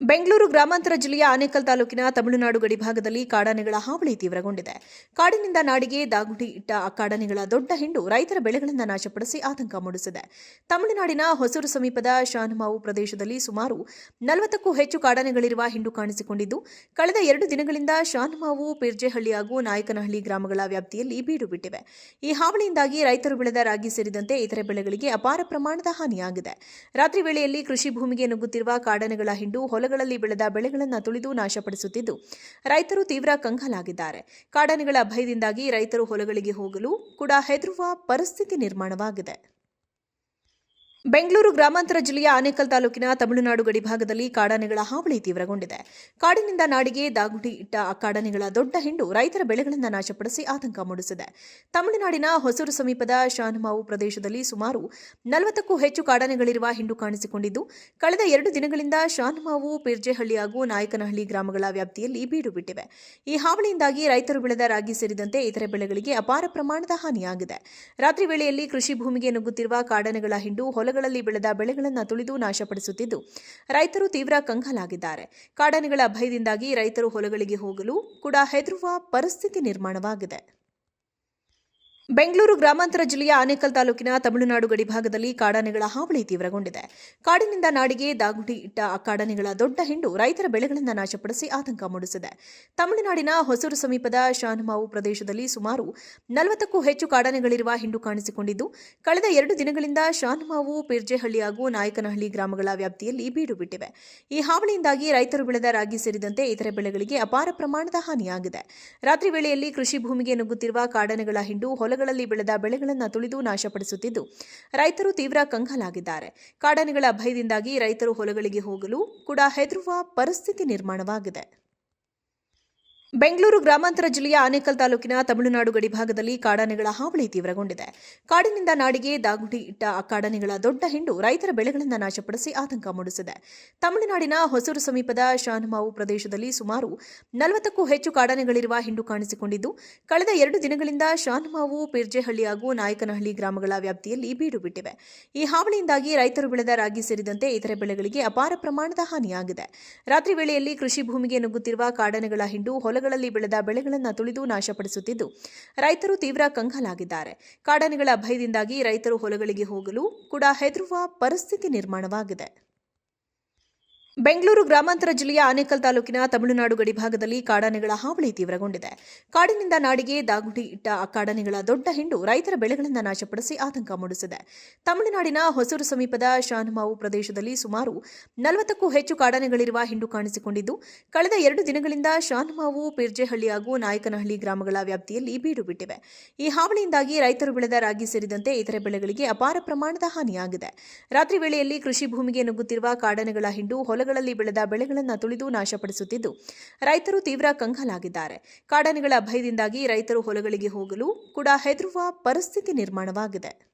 ಬೆಂಗಳೂರು ಗ್ರಾಮಾಂತರ ಜಿಲ್ಲೆಯ ಆನೇಕಲ್ ತಾಲೂಕಿನ ತಮಿಳುನಾಡು ಗಡಿಭಾಗದಲ್ಲಿ ಕಾಡಾನೆಗಳ ಹಾವಳಿ ತೀವ್ರಗೊಂಡಿದೆ. ಕಾಡಿನಿಂದ ನಾಡಿಗೆ ದಾಗುಡಿ ಇಟ್ಟ ಕಾಡಾನೆಗಳ ದೊಡ್ಡ ಹಿಂಡು ರೈತರ ಬೆಳೆಗಳನ್ನು ನಾಶಪಡಿಸಿ ಆತಂಕ ಮೂಡಿಸಿದೆ. ತಮಿಳುನಾಡಿನ ಹೊಸೂರು ಸಮೀಪದ ಶಾನಮಾವು ಪ್ರದೇಶದಲ್ಲಿ ಸುಮಾರು ನಲವತ್ತಕ್ಕೂ ಹೆಚ್ಚು ಕಾಡಾನೆಗಳಿರುವ ಹಿಂಡು ಕಾಣಿಸಿಕೊಂಡಿದ್ದು, ಕಳೆದ ಎರಡು ದಿನಗಳಿಂದ ಶಾನಮಾವು, ಪಿರ್ಜೆಹಳ್ಳಿ ಹಾಗೂ ನಾಯಕನಹಳ್ಳಿ ಗ್ರಾಮಗಳ ವ್ಯಾಪ್ತಿಯಲ್ಲಿ ಬೀಡು ಬಿಟ್ಟಿವೆ. ಈ ಹಾವಳಿಯಿಂದಾಗಿ ರೈತರು ಬೆಳೆದ ರಾಗಿ ಸೇರಿದಂತೆ ಇತರೆ ಬೆಳೆಗಳಿಗೆ ಅಪಾರ ಪ್ರಮಾಣದ ಹಾನಿಯಾಗಿದೆ. ರಾತ್ರಿ ವೇಳೆಯಲ್ಲಿ ಕೃಷಿ ಭೂಮಿಗೆ ನುಗ್ಗುತ್ತಿರುವ ಕಾಡಾನೆಗಳ ಹಿಂಡು ಹೊಲಗಳಲ್ಲಿ ಬೆಳೆದ ಬೆಳೆಗಳನ್ನು ತುಳಿದು ನಾಶಪಡಿಸುತ್ತಿದ್ದು, ರೈತರು ತೀವ್ರ ಕಂಗಾಲಾಗಿದ್ದಾರೆ. ಕಾಡಾನೆಗಳ ಭಯದಿಂದಾಗಿ ರೈತರು ಹೊಲಗಳಿಗೆ ಹೋಗಲು ಕೂಡ ಹೆದರುವ ಪರಿಸ್ಥಿತಿ ನಿರ್ಮಾಣವಾಗಿದೆ. ಬೆಂಗಳೂರು ಗ್ರಾಮಾಂತರ ಜಿಲ್ಲೆಯ ಆನೇಕಲ್ ತಾಲೂಕಿನ ತಮಿಳುನಾಡು ಗಡಿಭಾಗದಲ್ಲಿ ಕಾಡಾನೆಗಳ ಹಾವಳಿ ತೀವ್ರಗೊಂಡಿದೆ. ಕಾಡಿನಿಂದ ನಾಡಿಗೆ ದಾಗುಡಿ ಇಟ್ಟ ಕಾಡಾನೆಗಳ ದೊಡ್ಡ ಹಿಂಡು ರೈತರ ಬೆಳೆಗಳನ್ನು ನಾಶಪಡಿಸಿ ಆತಂಕ ಮೂಡಿಸಿದೆ. ತಮಿಳುನಾಡಿನ ಹೊಸೂರು ಸಮೀಪದ ಶಾನಮಾವು ಪ್ರದೇಶದಲ್ಲಿ ಸುಮಾರು ನಲವತ್ತಕ್ಕೂ ಹೆಚ್ಚು ಕಾಡಾನೆಗಳಿರುವ ಹಿಂಡು ಕಾಣಿಸಿಕೊಂಡಿದ್ದು, ಕಳೆದ ಎರಡು ದಿನಗಳಿಂದ ಶಾನಮಾವು, ಪಿರ್ಜೆಹಳ್ಳಿ ಹಾಗೂ ನಾಯಕನಹಳ್ಳಿ ಗ್ರಾಮಗಳ ವ್ಯಾಪ್ತಿಯಲ್ಲಿ ಬೀಡು ಬಿಟ್ಟಿವೆ. ಈ ಹಾವಳಿಯಿಂದಾಗಿ ರೈತರು ಬೆಳೆದ ರಾಗಿ ಸೇರಿದಂತೆ ಇತರೆ ಬೆಳೆಗಳಿಗೆ ಅಪಾರ ಪ್ರಮಾಣದ ಹಾನಿಯಾಗಿದೆ. ರಾತ್ರಿ ವೇಳೆಯಲ್ಲಿ ಕೃಷಿ ಭೂಮಿಗೆ ನುಗ್ಗುತ್ತಿರುವ ಕಾಡಾನೆಗಳ ಹಿಂಡು ಹೊಲಗಳಲ್ಲಿ ಬೆಳೆದ ಬೆಳೆಗಳನ್ನು ತುಳಿದು ನಾಶಪಡಿಸುತ್ತಿದ್ದು, ರೈತರು ತೀವ್ರ ಕಂಗಾಲಾಗಿದ್ದಾರೆ. ಕಾಡಾನೆಗಳ ಭಯದಿಂದಾಗಿ ರೈತರು ಹೊಲಗಳಿಗೆ ಹೋಗಲು ಕೂಡ ಹೆದರುವ ಪರಿಸ್ಥಿತಿ ನಿರ್ಮಾಣವಾಗಿದೆ. ಬೆಂಗಳೂರು ಗ್ರಾಮಾಂತರ ಜಿಲ್ಲೆಯ ಆನೇಕಲ್ ತಾಲೂಕಿನ ತಮಿಳುನಾಡು ಗಡಿಭಾಗದಲ್ಲಿ ಕಾಡಾನೆಗಳ ಹಾವಳಿ ತೀವ್ರಗೊಂಡಿದೆ. ಕಾಡಿನಿಂದ ನಾಡಿಗೆ ದಾಗುಡಿ ಇಟ್ಟ ಆ ಕಾಡಾನೆಗಳ ದೊಡ್ಡ ಹಿಂಡು ರೈತರ ಬೆಳೆಗಳನ್ನು ನಾಶಪಡಿಸಿ ಆತಂಕ ಮೂಡಿಸಿದೆ. ತಮಿಳುನಾಡಿನ ಹೊಸೂರು ಸಮೀಪದ ಶಾನಮಾವು ಪ್ರದೇಶದಲ್ಲಿ ಸುಮಾರು ನಲವತ್ತಕ್ಕೂ ಹೆಚ್ಚು ಕಾಡಾನೆಗಳಿರುವ ಹಿಂಡು ಕಾಣಿಸಿಕೊಂಡಿದ್ದು, ಕಳೆದ ಎರಡು ದಿನಗಳಿಂದ ಶಾನಮಾವು, ಪಿರ್ಜೆಹಳ್ಳಿ ಹಾಗೂ ನಾಯಕನಹಳ್ಳಿ ಗ್ರಾಮಗಳ ವ್ಯಾಪ್ತಿಯಲ್ಲಿ ಬೀಡು ಬಿಟ್ಟಿವೆ. ಈ ಹಾವಳಿಯಿಂದಾಗಿ ರೈತರು ಬೆಳೆದ ರಾಗಿ ಸೇರಿದಂತೆ ಇತರೆ ಬೆಳೆಗಳಿಗೆ ಅಪಾರ ಪ್ರಮಾಣದ ಹಾನಿಯಾಗಿದೆ. ರಾತ್ರಿ ವೇಳೆಯಲ್ಲಿ ಕೃಷಿ ಭೂಮಿಗೆ ನುಗ್ಗುತ್ತಿರುವ ಕಾಡಾನೆಗಳ ಹಿಂಡು ಹೊಲಗಳಲ್ಲಿ ಬೆಳೆದ ಬೆಳೆಗಳನ್ನು ತುಳಿದು ನಾಶಪಡಿಸುತ್ತಿದ್ದು, ರೈತರು ತೀವ್ರ ಕಂಗಾಲಾಗಿದ್ದಾರೆ. ಕಾಡಾನೆಗಳ ಭಯದಿಂದಾಗಿ ರೈತರು ಹೊಲಗಳಿಗೆ ಹೋಗಲು ಕೂಡ ಹೆದರುವ ಪರಿಸ್ಥಿತಿ ನಿರ್ಮಾಣವಾಗಿದೆ. ಬೆಂಗಳೂರು ಗ್ರಾಮಾಂತರ ಜಿಲ್ಲೆಯ ಆನೇಕಲ್ ತಾಲೂಕಿನ ತಮಿಳುನಾಡು ಗಡಿಭಾಗದಲ್ಲಿ ಕಾಡಾನೆಗಳ ಹಾವಳಿ ತೀವ್ರಗೊಂಡಿದೆ. ಕಾಡಿನಿಂದ ನಾಡಿಗೆ ದಾಗುಡಿ ಇಟ್ಟ ಕಾಡಾನೆಗಳ ದೊಡ್ಡ ಹಿಂಡು ರೈತರ ಬೆಳೆಗಳನ್ನು ನಾಶಪಡಿಸಿ ಆತಂಕ ಮೂಡಿಸಿದೆ. ತಮಿಳುನಾಡಿನ ಹೊಸೂರು ಸಮೀಪದ ಶಾನಮಾವು ಪ್ರದೇಶದಲ್ಲಿ ಸುಮಾರು ನಲವತ್ತಕ್ಕೂ ಹೆಚ್ಚು ಕಾಡಾನೆಗಳಿರುವ ಹಿಂಡು ಕಾಣಿಸಿಕೊಂಡಿದ್ದು, ಕಳೆದ ಎರಡು ದಿನಗಳಿಂದ ಶಾನಮಾವು, ಪಿರ್ಜೆಹಳ್ಳಿ ಹಾಗೂ ನಾಯಕನಹಳ್ಳಿ ಗ್ರಾಮಗಳ ವ್ಯಾಪ್ತಿಯಲ್ಲಿ ಬೀಡು ಬಿಟ್ಟಿವೆ. ಈ ಹಾವಳಿಯಿಂದಾಗಿ ರೈತರು ಬೆಳೆದ ರಾಗಿ ಸೇರಿದಂತೆ ಇತರೆ ಬೆಳೆಗಳಿಗೆ ಅಪಾರ ಪ್ರಮಾಣದ ಹಾನಿಯಾಗಿದೆ. ರಾತ್ರಿ ವೇಳೆಯಲ್ಲಿ ಕೃಷಿ ಭೂಮಿಗೆ ನುಗ್ಗುತ್ತಿರುವ ಕಾಡಾನೆಗಳ ಹಿಂಡು ಹೊಲಗಳಲ್ಲಿ ಬೆಳೆದ ಬೆಳೆಗಳನ್ನು ತುಳಿದು ನಾಶಪಡಿಸುತ್ತಿದ್ದು, ರೈತರು ತೀವ್ರ ಕಂಗಾಲಾಗಿದ್ದಾರೆ. ಕಾಡಾನೆಗಳ ಭಯದಿಂದಾಗಿ ರೈತರು ಹೊಲಗಳಿಗೆ ಹೋಗಲು ಕೂಡ ಹೆದರುವ ಪರಿಸ್ಥಿತಿ ನಿರ್ಮಾಣವಾಗಿದೆ. ಬೆಂಗಳೂರು ಗ್ರಾಮಾಂತರ ಜಿಲ್ಲೆಯ ಆನೇಕಲ್ ತಾಲೂಕಿನ ತಮಿಳುನಾಡು ಗಡಿಭಾಗದಲ್ಲಿ ಕಾಡಾನೆಗಳ ಹಾವಳಿ ತೀವ್ರಗೊಂಡಿದೆ. ಕಾಡಿನಿಂದ ನಾಡಿಗೆ ದಾಗುಡಿ ಇಟ್ಟ ಕಾಡಾನೆಗಳ ದೊಡ್ಡ ಹಿಂಡು ರೈತರ ಬೆಳೆಗಳನ್ನು ನಾಶಪಡಿಸಿ ಆತಂಕ ಮೂಡಿಸಿದೆ. ತಮಿಳುನಾಡಿನ ಹೊಸೂರು ಸಮೀಪದ ಶಾನುಮಾವು ಪ್ರದೇಶದಲ್ಲಿ ಸುಮಾರು ನಲವತ್ತಕ್ಕೂ ಹೆಚ್ಚು ಕಾಡಾನೆಗಳಿರುವ ಹಿಂಡು ಕಾಣಿಸಿಕೊಂಡಿದ್ದು, ಕಳೆದ ಎರಡು ದಿನಗಳಿಂದ ಶಾನುಮಾವು, ಪಿರ್ಜೆಹಳ್ಳಿ ಹಾಗೂ ನಾಯಕನಹಳ್ಳಿ ಗ್ರಾಮಗಳ ವ್ಯಾಪ್ತಿಯಲ್ಲಿ ಬೀಡು ಬಿಟ್ಟಿವೆ. ಈ ಹಾವಳಿಯಿಂದಾಗಿ ರೈತರು ಬೆಳೆದ ರಾಗಿ ಸೇರಿದಂತೆ ಇತರೆ ಬೆಳೆಗಳಿಗೆ ಅಪಾರ ಪ್ರಮಾಣದ ಹಾನಿಯಾಗಿದೆ. ರಾತ್ರಿ ವೇಳೆಯಲ್ಲಿ ಕೃಷಿ ಭೂಮಿಗೆ ನುಗ್ಗುತ್ತಿರುವ ಕಾಡಾನೆಗಳ ಹಿಂಡು ಹೊಲಗಳಲ್ಲಿ ಬೆಳೆದ ಬೆಳೆಗಳನ್ನು ತುಳಿದು ನಾಶಪಡಿಸುತ್ತಿದ್ದು, ರೈತರು ತೀವ್ರ ಕಂಗಾಲಾಗಿದ್ದಾರೆ. ಕಾಡಾನೆಗಳ ಭಯದಿಂದಾಗಿ ರೈತರು ಹೊಲಗಳಿಗೆ ಹೋಗಲು ಕೂಡ ಹೆದರುವ ಪರಿಸ್ಥಿತಿ ನಿರ್ಮಾಣವಾಗಿದೆ.